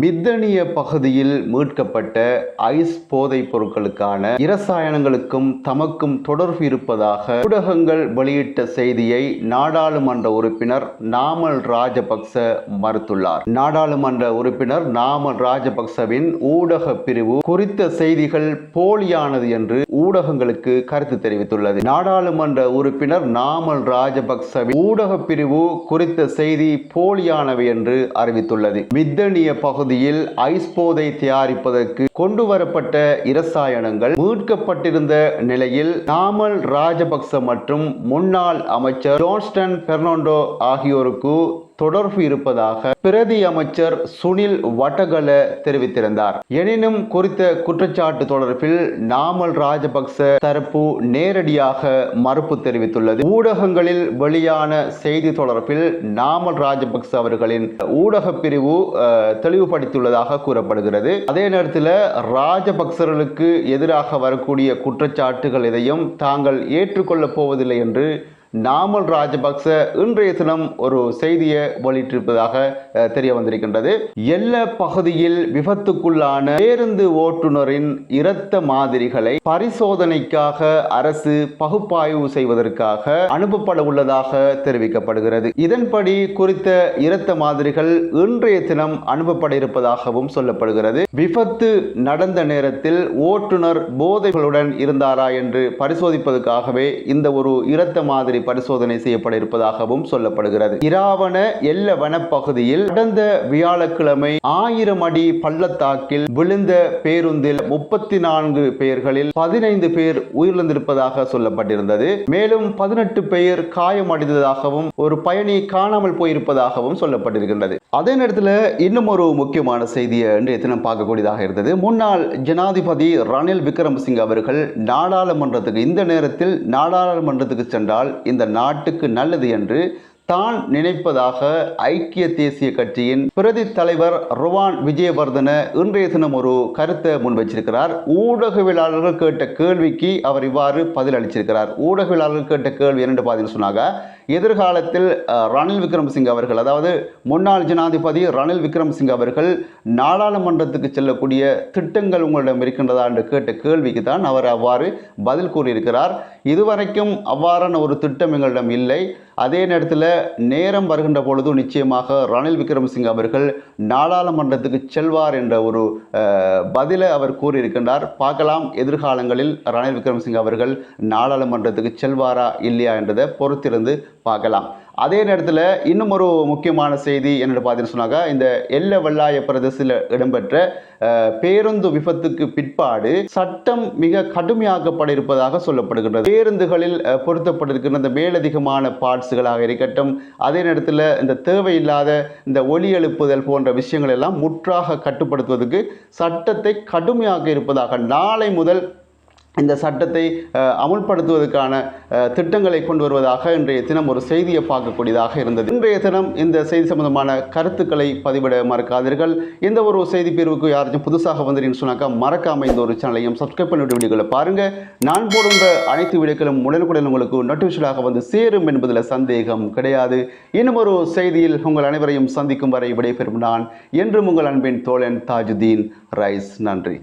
மித்தனிய பகுதியில் மீட்கப்பட்ட ஐஸ் போதைப் பொருட்களுக்கான இரசாயனங்களுக்கும் தமக்கும் தொடர்பு இருப்பதாக ஊடகங்கள் வெளியிட்ட செய்தியை நாடாளுமன்ற உறுப்பினர் நாமல் ராஜபக்ச மறுத்துள்ளார். நாடாளுமன்ற உறுப்பினர் நாமல் ராஜபக்சவின் ஊடக பிரிவு குறித்த செய்திகள் போலியானது என்று ஊடகங்களுக்கு கருத்து தெரிவித்துள்ளது. நாடாளுமன்ற உறுப்பினர் நாமல் ராஜபக்சவின் ஊடக பிரிவு குறித்த செய்தி போலியானவை என்று அறிவித்துள்ளது. மித்தனிய பகுதியில் ஐஸ் போதை தயாரிப்பதற்கு கொண்டு வரப்பட்ட இரசாயனங்கள் மீட்கப்பட்டிருந்த நிலையில் நாமல் ராஜபக்ச மற்றும் முன்னாள் அமைச்சர் ஜோன்ஸ்டன் பெர்னாண்டோ ஆகியோருக்கு தொடர்பு இருப்பதாக பிரதி அமைச்சர் சுனில் வட்டகல தெரிவித்திருந்தார். எனினும் குறித்த குற்றச்சாட்டு தொடர்பில் நாமல் ராஜபக்ச தரப்பு நேரடியாக மறுப்பு தெரிவித்துள்ளது. ஊடகங்களில் வெளியான செய்தி தொடர்பில் நாமல் ராஜபக்ச அவர்களின் ஊடக பிரிவு தெளிவுபடுத்தியுள்ளதாக கூறப்படுகிறது. அதே நேரத்தில் ராஜபக்சர்களுக்கு எதிராக வரக்கூடிய குற்றச்சாட்டுகள் எதையும் தாங்கள் ஏற்றுக்கொள்ளப் போவதில்லை என்று நாமல் ராஜபக்ச இன்றைய தினம் ஒரு செய்தியை வெளியிட்டிருப்பதாக தெரிய வந்திருக்கின்றது. எல்ல பகுதியில் விபத்துக்குள்ளான பேருந்து ஓட்டுநரின் இரத்த மாதிரிகளை பரிசோதனைக்காக அரசு பகுப்பாய்வு செய்வதற்காக அனுப்பப்பட உள்ளதாக தெரிவிக்கப்படுகிறது. இதன்படி குறித்த இரத்த மாதிரிகள் இன்றைய தினம் அனுப்பப்பட இருப்பதாகவும் சொல்லப்படுகிறது. விபத்து நடந்த நேரத்தில் ஓட்டுநர் போதைகளுடன் இருந்தாரா என்று பரிசோதிப்பதற்காகவே இந்த ஒரு இரத்த மாதிரி பரிசோதனை செய்யப்பட இருப்பதாகவும் சொல்லப்படுகிறது. இராவண எல்ல வனப்பகுதியில் கடந்த வியாழக்கிழமை ஆயிரம் அடி பள்ளத்தாக்கில் விழுந்த பேருந்தில் முப்பத்தி நான்கு பேர்களில் பதினைந்து பேர் உயிரிழந்திருப்பதாக சொல்லப்பட்டிருந்தது. மேலும் பதினெட்டு பேர் காயமடைந்ததாகவும் ஒரு பயணி காணாமல் போயிருப்பதாகவும் சொல்லப்பட்டிருக்கின்றது. அதே நேரத்தில் இன்னும் ஒரு முக்கியமான செய்தியை இன்றைய தினம் பார்க்கக்கூடியதாக இருந்தது. முன்னாள் ஜனாதிபதி ரணில் விக்ரமசிங்க அவர்கள் நாடாளுமன்றத்துக்கு இந்த நேரத்தில் நாடாளுமன்றத்துக்கு சென்றால் இந்த நாட்டுக்கு நல்லது என்று தான் நினைப்பதாக ஐக்கிய தேசிய கட்சியின் பிரதி தலைவர் ருவான் விஜயவர்தன இன்றைய தினம் ஒரு கருத்தை முன்வைச்சிருக்கிறார். ஊடகவியலாளர்கள் கேட்ட கேள்விக்கு அவர் இவ்வாறு பதில் அளிச்சிருக்கிறார் ஊடகவியலாளர்கள் கேட்ட கேள்வி என்னென்று பார்த்தீங்கன்னு சொன்னாங்க எதிர்காலத்தில் ரணில் விக்ரமசிங் அவர்கள் அதாவது முன்னாள் ஜனாதிபதி ரணில் விக்ரமசிங் அவர்கள் நாடாளுமன்றத்துக்கு செல்லக்கூடிய திட்டங்கள் உங்களிடம் இருக்கின்றதா என்று கேட்ட கேள்விக்கு தான் அவர் அவ்வாறு பதில் கூறியிருக்கிறார். இதுவரைக்கும் அவ்வாறான ஒரு திட்டம் எங்களிடம் இல்லை. அதே நேரத்தில் நேரம் வருகின்ற பொழுது நிச்சயமாக ரணில் விக்ரமசிங்க அவர்கள் நாடாளுமன்றத்துக்கு செல்வார் என்ற ஒரு அஹ், பதிலை அவர் கூறியிருக்கின்றார். பார்க்கலாம் எதிர்காலங்களில் ரணில் விக்ரமசிங்க அவர்கள் நாடாளுமன்றத்துக்கு செல்வாரா இல்லையா என்றதை பொறுத்திருந்து பார்க்கலாம். அதே நேரத்தில் இன்னும் ஒரு முக்கியமான செய்தி என்னென்னு பார்த்தீங்கன்னு சொன்னாங்க இந்த எல்ல வெள்ளாய பிரதேசத்தில் இடம்பெற்ற பேருந்து விபத்துக்கு பிற்பாடு சட்டம் மிக கடுமையாக்கப்பட இருப்பதாக சொல்லப்படுகின்றது. பேருந்துகளில் பொருத்தப்பட்டிருக்கின்ற இந்த மேலதிகமான பார்ட்ஸுகளாக இருக்கட்டும் அதே நேரத்தில் இந்த தேவையில்லாத இந்த ஒலி எழுப்புதல் போன்ற விஷயங்கள் எல்லாம் முற்றாக கட்டுப்படுத்துவதற்கு சட்டத்தை கடுமையாக இருப்பதாக நாளை முதல் இந்த சட்டத்தை அமுல்படுத்துவதற்கான திட்டங்களை கொண்டு வருவதாக இன்றைய தினம் ஒரு செய்தியை பார்க்கக்கூடியதாக இருந்தது. இன்றைய தினம் இந்த செய்தி சம்பந்தமான கருத்துக்களை பதிவிட மறக்காதீர்கள். இந்த ஒரு செய்தி பிரிவுக்கு யாராச்சும் புதுசாக வந்தீங்கன்னு சொன்னாக்கா மறக்காமல் இந்த ஒரு சேனலையும் சப்ஸ்கிரைப் பண்ணிவிட்டு வீடியோக்களை பாருங்கள் நான் போடுகிற அனைத்து வீடியோக்களும் உடனுக்குடன் உங்களுக்கு நோட்டிஃபிகேஷனாக வந்து சேரும் என்பதில் சந்தேகம் கிடையாது. இன்னும் ஒரு செய்தியில் உங்கள் அனைவரையும் சந்திக்கும் வரை விடைபெறும் நான் என்றும் உங்கள் அன்பின் தோழன் தாஜுதீன் ரைஸ். நன்றி.